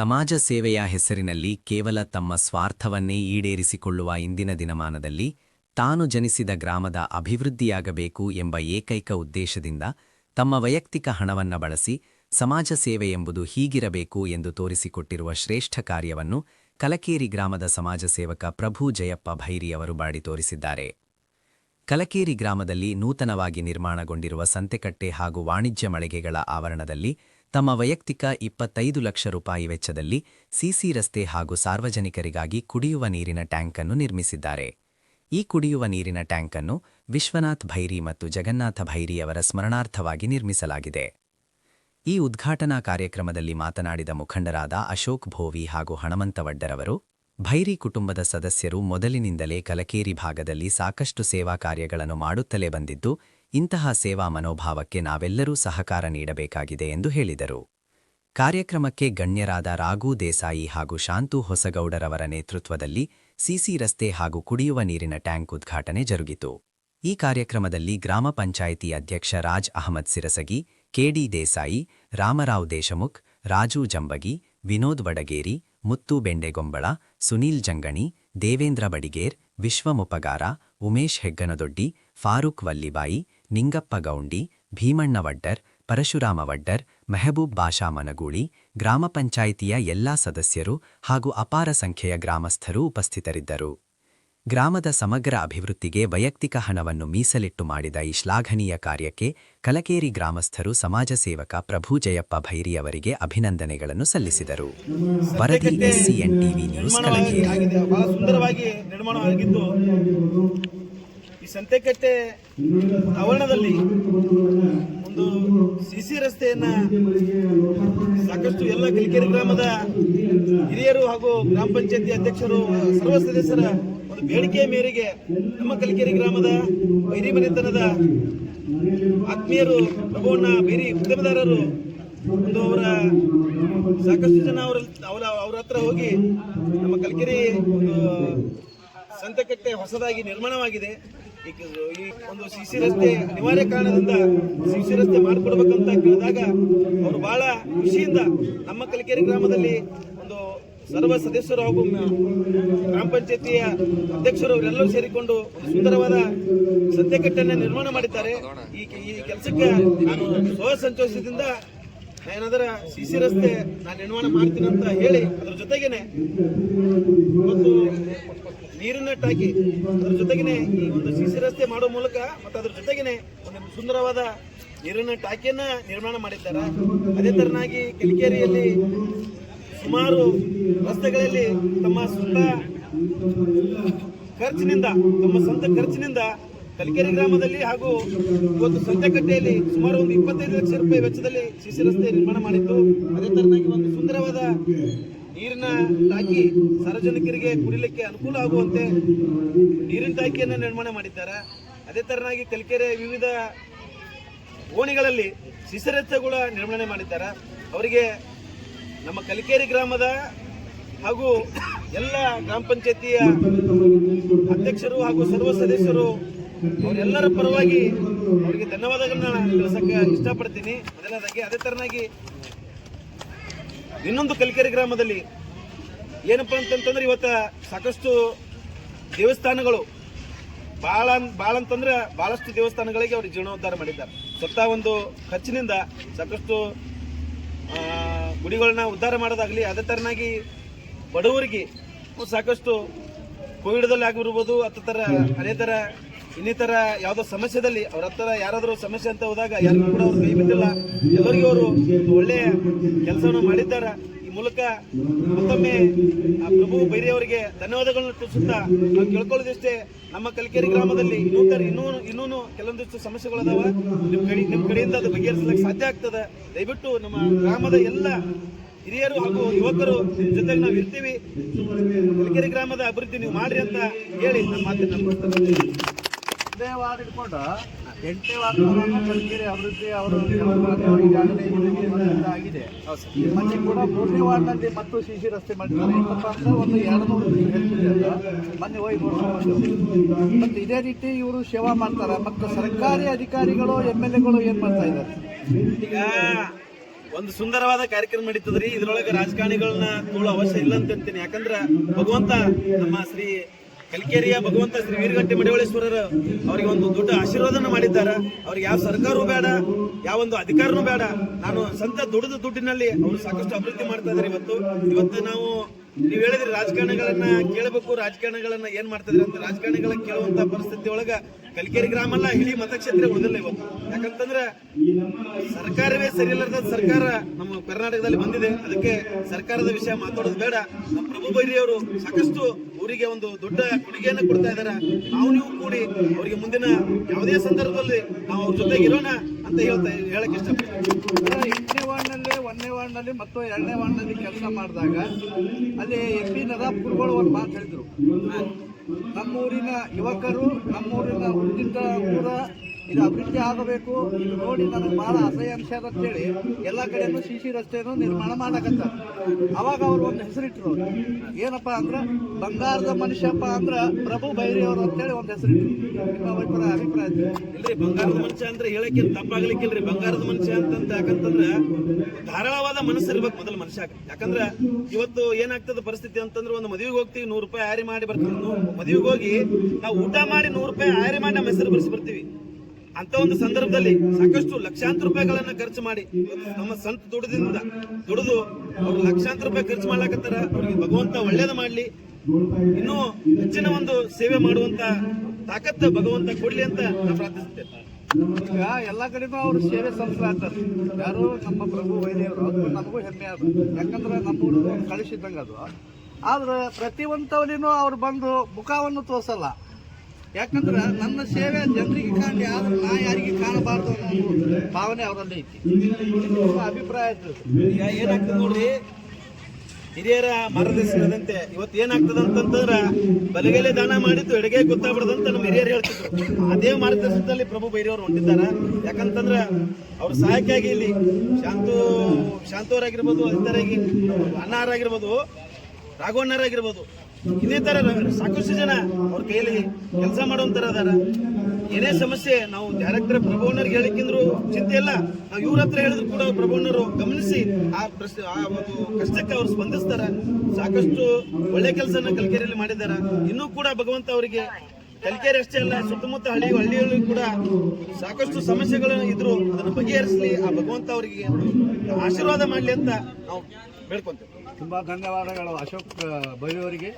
ಸಮಾಜ ಸೇವೆಯ ಹೆಸರಿನಲ್ಲಿ ಕೇವಲ ತಮ್ಮ ಸ್ವಾರ್ಥವನ್ನೇ ಈಡೇರಿಸಿಕೊಳ್ಳುವ ಇಂದಿನ ದಿನಮಾನದಲ್ಲಿ ತಾನು ಜನಿಸಿದ ಗ್ರಾಮದ ಅಭಿವೃದ್ಧಿಯಾಗಬೇಕು ಎಂಬ ಏಕೈಕ ಉದ್ದೇಶದಿಂದ ತಮ್ಮ ವೈಯಕ್ತಿಕ ಹಣವನ್ನ ಬಳಸಿ ಸಮಾಜ ಸೇವೆ ಎಂಬುದು ಹೀಗಿರಬೇಕು ಎಂದು ತೋರಿಸಿಕೊಟ್ಟಿರುವ ಶ್ರೇಷ್ಠ ಕಾರ್ಯವನ್ನು ಕಲಕೇರಿ ಗ್ರಾಮದ ಸಮಾಜ ಸೇವಕ ಪ್ರಭು ಜಯಪ್ಪ ಭೈರಿಯವರು ಬಾಡಿ ತೋರಿಸಿದ್ದಾರೆ. ಕಲಕೇರಿ ಗ್ರಾಮದಲ್ಲಿ ನೂತನವಾಗಿ ನಿರ್ಮಾಣಗೊಂಡಿರುವ ಸಂತೆಕಟ್ಟೆ ಹಾಗೂ ವಾಣಿಜ್ಯ ಮಳಿಗೆಗಳ ಆವರಣದಲ್ಲಿ ತಮ್ಮ ವೈಯಕ್ತಿಕ ಇಪ್ಪತ್ತೈದು ಲಕ್ಷ ರೂಪಾಯಿ ವೆಚ್ಚದಲ್ಲಿ ಸಿಸಿ ರಸ್ತೆ ಹಾಗೂ ಸಾರ್ವಜನಿಕರಿಗಾಗಿ ಕುಡಿಯುವ ನೀರಿನ ಟ್ಯಾಂಕ್ ಅನ್ನು ನಿರ್ಮಿಸಿದ್ದಾರೆ. ಈ ಕುಡಿಯುವ ನೀರಿನ ಟ್ಯಾಂಕ್ ಅನ್ನು ವಿಶ್ವನಾಥ್ ಭೈರಿ ಮತ್ತು ಜಗನ್ನಾಥ ಭೈರಿಯವರ ಸ್ಮರಣಾರ್ಥವಾಗಿ ನಿರ್ಮಿಸಲಾಗಿದೆ. ಈ ಉದ್ಘಾಟನಾ ಕಾರ್ಯಕ್ರಮದಲ್ಲಿ ಮಾತನಾಡಿದ ಮುಖಂಡರಾದ ಅಶೋಕ್ ಭೋವಿ ಹಾಗೂ ಹಣಮಂತವಡ್ಡರವರು, ಭೈರಿ ಕುಟುಂಬದ ಸದಸ್ಯರು ಮೊದಲಿನಿಂದಲೇ ಕಲಕೇರಿ ಭಾಗದಲ್ಲಿ ಸಾಕಷ್ಟು ಸೇವಾ ಕಾರ್ಯಗಳನ್ನು ಮಾಡುತ್ತಲೇ ಬಂದಿದ್ದು ಇಂತಹ ಸೇವಾ ಮನೋಭಾವಕ್ಕೆ ನಾವೆಲ್ಲರೂ ಸಹಕಾರ ನೀಡಬೇಕಾಗಿದೆ ಎಂದು ಹೇಳಿದರು. ಕಾರ್ಯಕ್ರಮಕ್ಕೆ ಗಣ್ಯರಾದ ರಾಘು ದೇಸಾಯಿ ಹಾಗೂ ಶಾಂತು ಹೊಸಗೌಡರವರ ನೇತೃತ್ವದಲ್ಲಿ ಸಿಸಿ ರಸ್ತೆ ಹಾಗೂ ಕುಡಿಯುವ ನೀರಿನ ಟ್ಯಾಂಕ್ ಉದ್ಘಾಟನೆ ಜರುಗಿತು. ಈ ಕಾರ್ಯಕ್ರಮದಲ್ಲಿ ಗ್ರಾಮ ಪಂಚಾಯಿತಿ ಅಧ್ಯಕ್ಷ ರಾಜ್ ಅಹಮದ್ ಸಿರಸಗಿ, ಕೆಡಿ ದೇಸಾಯಿ, ರಾಮರಾವ್ ದೇಶಮುಖ್, ರಾಜು ಜಂಬಗಿ, ವಿನೋದ್ ವಡಗೇರಿ, ಮುತ್ತು ಬೆಂಡೆಗೊಂಬಳ, ಸುನೀಲ್ ಜಂಗಣಿ, ದೇವೇಂದ್ರ ಬಡಿಗೇರ್, ವಿಶ್ವಮುಪಗಾರ, ಉಮೇಶ್ ಹೆಗ್ಗನದೊಡ್ಡಿ ಫಾರೂಕ್ ವಲ್ಲಿಬಾಯಿ, ನಿಂಗಪ್ಪ ಗೌಂಡಿ, ಭೀಮಣ್ಣ ವಡ್ಡರ್, ಪರಶುರಾಮ ವಡ್ಡರ್, ಮೆಹಬೂಬ್ ಬಾಷಾ ಮನಗೂಳಿ, ಗ್ರಾಮ ಪಂಚಾಯಿತಿಯ ಎಲ್ಲಾ ಸದಸ್ಯರು ಹಾಗೂ ಅಪಾರ ಸಂಖ್ಯೆಯ ಗ್ರಾಮಸ್ಥರು ಉಪಸ್ಥಿತರಿದ್ದರು. ಗ್ರಾಮದ ಸಮಗ್ರ ಅಭಿವೃದ್ಧಿಗೆ ವೈಯಕ್ತಿಕ ಹಣವನ್ನು ಮೀಸಲಿಟ್ಟು ಮಾಡಿದ ಈ ಶ್ಲಾಘನೀಯ ಕಾರ್ಯಕ್ಕೆ ಕಲಕೇರಿ ಗ್ರಾಮಸ್ಥರು ಸಮಾಜ ಸೇವಕ ಪ್ರಭು ಜಯಪ್ಪ ಭೈರಿಯವರಿಗೆ ಅಭಿನಂದನೆಗಳನ್ನು ಸಲ್ಲಿಸಿದರು. ವರದಿ SCN TV news Kalakeri. Santhekatte ಆವರಣದಲ್ಲಿ ಒಂದು ಸಿಸಿ ರಸ್ತೆಯನ್ನ ಸಾಕಷ್ಟು ಎಲ್ಲ ಕಲಿಕೆರೆ ಗ್ರಾಮದ ಹಿರಿಯರು ಹಾಗೂ ಗ್ರಾಮ ಪಂಚಾಯತಿ ಅಧ್ಯಕ್ಷರು, ಸರ್ವ ಸದಸ್ಯರ ಒಂದು ಬೇಡಿಕೆಯ ಮೇರೆಗೆ ನಮ್ಮ ಕಲಿಕೆರೆ ಗ್ರಾಮದ ಬೈರಿ ಮನೆತನದ ಆತ್ಮೀಯರು ಪ್ರಭುವಣ್ಣ ಬೈರಿ ಉದ್ಯಮದಾರರು ಒಂದು ಅವರ ಸಾಕಷ್ಟು ಜನ ಅವರ ಅವರ ಅವ್ರ ಹತ್ರ ಹೋಗಿ ನಮ್ಮ ಕಲ್ಕೆರೆ ಒಂದು ಸಂತೆಕಟ್ಟೆ ಹೊಸದಾಗಿ ನಿರ್ಮಾಣವಾಗಿದೆ. ಈ ಒಂದು ಸಿಸಿ ರಸ್ತೆ ಅನಿವಾರ್ಯ ಕಾರಣದಿಂದ ಸಿಸಿ ರಸ್ತೆ ಮಾಡಿಕೊಡ್ಬೇಕಂತ ಕೇಳಿದಾಗ ಅವರು ಬಹಳ ಖುಷಿಯಿಂದ ನಮ್ಮ ಕಲಿಕೆರೆ ಗ್ರಾಮದಲ್ಲಿ ಒಂದು ಸರ್ವ ಸದಸ್ಯರು ಹಾಗೂ ಗ್ರಾಮ ಪಂಚಾಯತಿಯ ಅಧ್ಯಕ್ಷರು ಅವರೆಲ್ಲರೂ ಸೇರಿಕೊಂಡು ಸುಂದರವಾದ ಸತ್ಯಕಟ್ಟನ್ನ ನಿರ್ಮಾಣ ಮಾಡಿದ್ದಾರೆ. ಈ ಕೆಲಸಕ್ಕೆ ನಾನು ಸ್ವಯ ಸಂತೋಷದಿಂದ ಏನಾದ್ರ ಸಿಸಿ ರಸ್ತೆ ನಾನು ನಿರ್ಮಾಣ ಮಾಡ್ತೀನಿ ಅಂತ ಹೇಳಿ ಅದ್ರ ಜೊತೆಗೇನೆ ಮತ್ತು ನೀರಿನ ಟಾಕಿ ಅದ್ರ ಜೊತೆಗೇನೆ ಈ ಒಂದು ಸಿಸಿ ರಸ್ತೆ ಮಾಡೋ ಮೂಲಕ ಮತ್ತು ಅದ್ರ ಜೊತೆಗೇನೆ ಒಂದು ಸುಂದರವಾದ ನೀರಿನ ಟಾಕಿಯನ್ನ ನಿರ್ಮಾಣ ಮಾಡಿದ್ದಾರೆ. ಅದೇ ತರನಾಗಿ ಕಿಲಿಕೇರಿಯಲ್ಲಿ ಸುಮಾರು ರಸ್ತೆಗಳಲ್ಲಿ ತಮ್ಮ ಸ್ವಂತ ಖರ್ಚಿನಿಂದ, ತಮ್ಮ ಸ್ವಂತ ಖರ್ಚಿನಿಂದ ಕಲಿಕೆರೆ ಗ್ರಾಮದಲ್ಲಿ ಹಾಗೂ ಇವತ್ತು ಸಂತೆಕಟ್ಟೆಯಲ್ಲಿ ಸುಮಾರು ಒಂದು ಇಪ್ಪತ್ತೈದು ಲಕ್ಷ ರೂಪಾಯಿ ವೆಚ್ಚದಲ್ಲಿ ಸಿಸಿ ರಸ್ತೆ ನಿರ್ಮಾಣ ಮಾಡಿದ್ದು. ಅದೇ ತರನಾಗಿ ಒಂದು ಸುಂದರವಾದ ನೀರಿನ ಟಾಕಿ ಸಾರ್ವಜನಿಕರಿಗೆ ಕುಡಿಲಿಕ್ಕೆ ಅನುಕೂಲ ಆಗುವಂತೆ ನೀರಿನ ಟಾಕಿಯನ್ನು ನಿರ್ಮಾಣ ಮಾಡಿದ್ದಾರೆ. ಅದೇ ತರನಾಗಿ ಕಲಿಕೆರೆ ವಿವಿಧ ಓಣಿಗಳಲ್ಲಿ ಸಿಸರೆತ್ತಗಳ ನಿರ್ಮಾಣ ಮಾಡಿದ್ದಾರೆ. ಅವರಿಗೆ ನಮ್ಮ ಕಲಿಕೇರಿ ಗ್ರಾಮದ ಹಾಗೂ ಎಲ್ಲ ಗ್ರಾಮ ಪಂಚಾಯತಿಯ ಅಧ್ಯಕ್ಷರು ಹಾಗೂ ಸರ್ವ ಸದಸ್ಯರು, ಅವರೆಲ್ಲರ ಪರವಾಗಿ ಅವರಿಗೆ ಧನ್ಯವಾದಗಳನ್ನ ತಿಳಿಸಕ್ಕೆ ಇಷ್ಟಪಡ್ತೀನಿ. ಮೊದಲನೇದಾಗಿ ಅದೇ ತರನಾಗಿ ಇನ್ನೊಂದು ಕಲ್ಕೆರೆ ಗ್ರಾಮದಲ್ಲಿ ಏನಪ್ಪ ಅಂತಂತಂದ್ರೆ ಇವತ್ತ ಸಾಕಷ್ಟು ದೇವಸ್ಥಾನಗಳು ಭಾಳ ಭಾಳ ಅಂತಂದ್ರೆ ಬಹಳಷ್ಟು ದೇವಸ್ಥಾನಗಳಿಗೆ ಅವರು ಜೀರ್ಣೋದ್ಧಾರ ಮಾಡಿದ್ದಾರೆ. ಸ್ವತಃ ಒಂದು ಖರ್ಚಿನಿಂದ ಸಾಕಷ್ಟು ಗುಡಿಗಳನ್ನ ಉದ್ಧಾರ ಮಾಡೋದಾಗ್ಲಿ ಅದೇ ತರನಾಗಿ ಬಡವರಿಗೆ ಸಾಕಷ್ಟು ಕೋವಿಡ್ದಲ್ಲಿ ಆಗಿರ್ಬೋದು ಅಥವಾ ಥರ ಅದೇ ತರ ಇನ್ನಿತರ ಯಾವುದೋ ಸಮಸ್ಯೆದಲ್ಲಿ ಅವ್ರ ಹತ್ರ ಯಾರಾದರೂ ಸಮಸ್ಯೆ ಅಂತ ಹೋದಾಗ ಯಾರಿಗೂ ಕೂಡ ಅವ್ರು ಕೈ ಬಿಟ್ಟಿಲ್ಲ ಎಲ್ಲರಿಗೂ ಅವರು ಒಳ್ಳೆಯ ಕೆಲಸವನ್ನು ಮಾಡಿದ್ದಾರೆ. ಈ ಮೂಲಕ ಮತ್ತೊಮ್ಮೆ ಪ್ರಭು ಬೈರಿ ಅವರಿಗೆ ಧನ್ಯವಾದಗಳನ್ನು ತಿಳಿಸುತ್ತಾ ನಾವು ಕೇಳ್ಕೊಳ್ಳೋದಿಷ್ಟೇ. ನಮ್ಮ ಕಲಿಕೇರಿ ಗ್ರಾಮದಲ್ಲಿ ಇನ್ನೂ ಇನ್ನೂ ಇನ್ನೂ ಕೆಲವೊಂದಿಷ್ಟು ಸಮಸ್ಯೆಗಳದಾವ ನಿಮ್ಮ ಕಡೆ ನಿಮ್ಮ ಕಡೆಯಿಂದ ಅದು ಬಗೆಹರಿಸಲಿಕ್ಕೆ ಸಾಧ್ಯ ಆಗ್ತದೆ. ದಯವಿಟ್ಟು ನಮ್ಮ ಗ್ರಾಮದ ಎಲ್ಲ ಹಿರಿಯರು ಹಾಗೂ ಯುವಕರು ನಿಮ್ಮ ಜೊತೆಗೆ ನಾವು ಇರ್ತೀವಿ. ಕಲಿಕೇರಿ ಗ್ರಾಮದ ಅಭಿವೃದ್ಧಿ ನೀವು ಮಾಡ್ರಿ ಅಂತ ಹೇಳಿ ನಮ್ಮ ಮಾತನ್ನು ಒಂದೇ ವಾರ್ಡ್ ಇಟ್ಕೊಂಡು. ಎಂಟನೇ ವಾರ್ಡ್ ಚಳ್ಳಕೆರೆ ಅಭಿವೃದ್ಧಿ ಅವರು ಈಗಾಗಲೇ ಆಗಿದೆ. ಮತ್ತೆ ಕೂಡ ಮೂರನೇ ವಾರ್ಡ್ನಲ್ಲಿ ಮತ್ತು ಸಿ ಸಿ ರಸ್ತೆ ಮಾಡಿದ್ದಾರೆ. ಒಂದು ಎರಡು ನೂರು ಮೊನ್ನೆ ಹೋಗಿ ನೋಡ್ಕೊಂಡು ಮತ್ತು ಇದೇ ರೀತಿ ಇವರು ಸೇವಾ ಮಾಡ್ತಾರೆ. ಮತ್ತು ಸರ್ಕಾರಿ ಅಧಿಕಾರಿಗಳು, ಎಂ ಎಲ್ ಎಗಳು ಏನು ಮಾಡ್ತಾ ಇದ್ದಾರೆ? ಈಗ ಒಂದು ಸುಂದರವಾದ ಕಾರ್ಯಕ್ರಮ ನಡೀತದ್ರಿ. ಇದ್ರೊಳಗೆ ರಾಜಕಾರಣಿಗಳನ್ನ ತೋಳ ಅವಶ್ಯ ಇಲ್ಲ ಅಂತ ಹೇಳ್ತೀನಿ ಯಾಕಂದ್ರ ಭಗವಂತ ನಮ್ಮ ಶ್ರೀ ಕಲಿಕೇರಿಯ ಭಗವಂತ ಶ್ರೀ ವೀರಗಂಟೆ ಮಡಿವಳೇಶ್ವರರ ಅವರಿಗೆ ಒಂದು ದೊಡ್ಡ ಆಶೀರ್ವಾದನ ಮಾಡಿದ್ದಾರೆ. ಅವ್ರಿಗೆ ಯಾವ ಸರ್ಕಾರವೂ ಬೇಡ, ಯಾವ ಒಂದು ಅಧಿಕಾರನೂ ಬೇಡ. ನಾನು ಸ್ವಂತ ದುಡಿದ ದುಡ್ಡಿನಲ್ಲಿ ಅವರು ಸಾಕಷ್ಟು ಅಭಿವೃದ್ಧಿ ಮಾಡ್ತಾ ಇದ್ದಾರೆ. ಇವತ್ತು ಇವತ್ತು ನಾವು, ನೀವು ಹೇಳಿದ್ರೆ ರಾಜಕಾರಣಿಗಳನ್ನ ಕೇಳಬೇಕು, ರಾಜಕಾರಣಿಗಳನ್ನ ಏನ್ ಮಾಡ್ತಾ ಇದ್ರಿ ಅಂತ. ರಾಜಕಾರಣಿಗಳ ಕೇಳುವಂತ ಪರಿಸ್ಥಿತಿ ಒಳಗ ಕಲಿಕೇರಿ ಗ್ರಾಮ ಅಲ್ಲ ಇಡೀ ಮತಕ್ಷೇತ್ರ ಉಳಿದಿಲ್ಲ ಇವತ್ತು ಯಾಕಂತಂದ್ರೆ ಸರ್ಕಾರವೇ ಸರಿ ಇಲ್ಲದ ಸರ್ಕಾರ ನಮ್ಮ ಕರ್ನಾಟಕದಲ್ಲಿ ಬಂದಿದೆ. ಅದಕ್ಕೆ ಸರ್ಕಾರದ ವಿಷಯ ಮಾತಾಡೋದು ಬೇಡ. ನಮ್ಮ ಪ್ರಭು ಬೈರಿ ಅವರು ಸಾಕಷ್ಟು ಊರಿಗೆ ಒಂದು ದೊಡ್ಡ ಕೊಡುಗೆಯನ್ನು ಕೊಡ್ತಾ ಇದ್ದಾರೆ. ನಾವು ನೀವು ಕೂಡಿ ಅವರಿಗೆ ಮುಂದಿನ ಯಾವುದೇ ಸಂದರ್ಭದಲ್ಲಿ ನಾವು ಅವ್ರ ಜೊತೆಗೆ ಇರೋಣ ಅಂತ ಹೇಳ್ತಾ ಹೇಳಕ್ ಇಷ್ಟಪಡ್ತೀನಿ. ಎಂಟನೇ ವಾರ್ಡ್ನಲ್ಲಿ ಒಂದನೇ ವಾರ್ಡ್ನಲ್ಲಿ ಮತ್ತು ಎರಡನೇ ವಾರ್ಡ್ನಲ್ಲಿ ಕೆಲಸ ಮಾಡಿದಾಗ ಅಲ್ಲಿ ಎಂ ಪಿ ನದಾಪುರ್ಗಳು ಒಂದು ಮಾತು ಹೇಳಿದ್ರು. ನಮ್ಮೂರಿನ ಯುವಕರು ನಮ್ಮೂರಿನ ಉಳಿದಿದ್ದ ಊರ ಇದು ಅಭಿವೃದ್ಧಿ ಆಗಬೇಕು. ಇದು ನೋಡಿ ನನಗೆ ಬಹಳ ಅಸಹ್ಯ ಅದ ಅಂತೇಳಿ ಎಲ್ಲ ಕಡೆನೂ ಸಿ ಸಿ ರಸ್ತೆಯನ್ನು ನಿರ್ಮಾಣ ಮಾಡಕತ್ತ ಅವಾಗ ಅವ್ರು ಒಂದು ಹೆಸರಿಟ್ರು. ಅವ್ರು. ಏನಪ್ಪ ಅಂದ್ರೆ ಬಂಗಾರದ ಮನುಷ್ಯಪ್ಪ ಅಂದ್ರೆ ಪ್ರಭು ಬೈರಿ ಅವರು ಅಂತೇಳಿ ಒಂದು ಹೆಸರಿಟ್ರು. ನಿಮ್ಮ ಅಭಿಪ್ರಾಯ ಅಭಿಪ್ರಾಯ ಇಲ್ರಿ, ಬಂಗಾರದ ಮನುಷ್ಯ ಅಂದ್ರೆ ಹೇಳಕ್ಕೆ ತಪ್ಪಾಗ್ಲಿಕ್ಕಿಲ್ರಿ. ಬಂಗಾರದ ಮನುಷ್ಯ ಅಂತಂತ ಯಾಕಂತಂದ್ರೆ ಧಾರಾಳವಾದ ಮನಸ್ಸು ಇರ್ಬೇಕು ಮೊದಲು ಮನುಷ್ಯ ಯಾಕಂದ್ರೆ ಇವತ್ತು ಏನಾಗ್ತದ ಪರಿಸ್ಥಿತಿ ಅಂತಂದ್ರೆ ಒಂದು ಮದುವೆಗೆ ಹೋಗ್ತೀವಿ, ನೂರು ರೂಪಾಯಿ ಆರಿ ಮಾಡಿ ಬರ್ತೀವಿ. ಮದುವೆಗೆ ಹೋಗಿ ನಾವು ಊಟ ಮಾಡಿ ನೂರು ರೂಪಾಯಿ ಆರಿ ಮಾಡಿ ನಮ್ಮ ಹೆಸರು ಬರ್ಸಿ ಬರ್ತೀವಿ. ಅಂತ ಒಂದು ಸಂದರ್ಭದಲ್ಲಿ ಸಾಕಷ್ಟು ಲಕ್ಷಾಂತರ ರೂಪಾಯಿಗಳನ್ನ ಖರ್ಚು ಮಾಡಿ ನಮ್ಮ ಸಂತ ದುಡಿದಿಂದ ದುಡಿದು ಅವ್ರು ಲಕ್ಷಾಂತರ ರೂಪಾಯಿ ಖರ್ಚು ಮಾಡ್ಲಾಕತ್ತಾರ. ಅವ್ರಿಗೆ ಭಗವಂತ ಒಳ್ಳೇದ ಮಾಡ್ಲಿ. ಇನ್ನೂ ಹೆಚ್ಚಿನ ಒಂದು ಸೇವೆ ಮಾಡುವಂತ ತಾಕತ್ತ ಭಗವಂತ ಕೊಡ್ಲಿ ಅಂತ ನಾನು ಪ್ರಾರ್ಥಿಸುತ್ತೇನೆ. ಈಗ ಎಲ್ಲ ಕಡೆನೂ ಅವರು ಸೇವೆ ಸಲ್ಲಿಸ್ಲಾಗ್ತಾರೆ ಯಾರು ನಮ್ಮ ಪ್ರಭು ವೈದ್ಯರು ಅದು ನಮಗೂ ಹೆಮ್ಮೆ ಅದು. ಯಾಕಂದ್ರೆ ನಮ್ಮೂರು ಕಳಿಸಿದ್ದಂಗೆ ಅದು. ಆದ್ರೆ ಪ್ರತಿಯೊಂದವಲಿನೂ ಅವ್ರು ಬಂದು ಮುಖವನ್ನು ತೋರಿಸಲ್ಲ. ಯಾಕಂದ್ರೆ ನನ್ನ ಸೇವೆ ಜನರಿಗೆ ಕಾಣಲಿ, ಆದ್ರೆ ನಾ ಯಾರಿಗೆ ಕಾಣಬಾರ್ದು ಅನ್ನೋ ಭಾವನೆ ಅವರಲ್ಲಿ ಐತಿ. ಅಭಿಪ್ರಾಯ ಈಗ ಏನಾಗ್ತದೆ ನೋಡಿ, ಹಿರಿಯರ ಮಾರ್ಗದರ್ಶನದಂತೆ ಇವತ್ತು ಏನಾಗ್ತದೆ ಅಂತಂದ್ರ ಬಲಗೈಲೆ ದಾನ ಮಾಡಿದ್ದು ಎಡಗೈ ಗೊತ್ತಾಗ್ಬಿಡದಂತ ನಮ್ಮ ಹಿರಿಯರು ಹೇಳ್ತಿದ್ರು. ಅದೇ ಮಾರ್ಗದರ್ಶನದಲ್ಲಿ ಪ್ರಭು ಬೈರಿಯವರು ಹೊಂದಿದ್ದಾರೆ ಯಾಕಂತಂದ್ರ ಅವ್ರ ಸಹಾಯಕ್ಕಾಗಿ ಇಲ್ಲಿ ಶಾಂತು, ಶಾಂತವರಾಗಿರ್ಬೋದು ಇತರಾಗಿ ಅನ್ನಾರಾಗಿರ್ಬೋದು ರಾಘವಣ್ಣರಾಗಿರ್ಬೋದು ಇದೇ ತರ ಸಾಕಷ್ಟು ಜನ ಅವ್ರ ಕೈಯಲ್ಲಿ ಕೆಲಸ ಮಾಡುವಂತರ ಅದಾರ ಏನೇ ಸಮಸ್ಯೆ, ನಾವು ಡೈರೆಕ್ಟರ್ ಪ್ರಭುವಣ್ಣರಿಗೆ ಹೇಳಿಕ್ಕಿಂದ್ರು ಚಿಂತೆ ಇಲ್ಲ. ನಾವು ಇವ್ರ ಹತ್ರ ಹೇಳಿದ್ರು ಕೂಡ ಪ್ರಭುವಣ್ಣರು ಗಮನಿಸಿ ಆ ಪ್ರಶ್ನೆ ಆ ಒಂದು ಕಷ್ಟಕ್ಕೆ ಅವ್ರು ಸ್ಪಂದಿಸ್ತಾರ. ಸಾಕಷ್ಟು ಒಳ್ಳೆ ಕೆಲಸನ ಕಲ್ಕೆರೆಯಲ್ಲಿ ಮಾಡಿದಾರ ಇನ್ನೂ ಕೂಡ ಭಗವಂತ ಅವರಿಗೆ ಕಲಿಕೆರೆ ಅಷ್ಟೇ ಅಲ್ಲ, ಸುತ್ತಮುತ್ತ ಹಳ್ಳಿ ಹಳ್ಳಿಗಳು ಕೂಡ ಸಾಕಷ್ಟು ಸಮಸ್ಯೆಗಳು ಇದ್ರು. ಅದನ್ನು ಬಗೆಹರಿಸಲಿ, ಆ ಭಗವಂತ ಅವರಿಗೆ ಆಶೀರ್ವಾದ ಮಾಡಲಿ ಅಂತ ನಾವು ಬೇಡ್ಕೊಂತೇವೆ. ತುಂಬ ಧನ್ಯವಾದಗಳು ಅಶೋಕ್ ಬೈಯವರಿಗೆ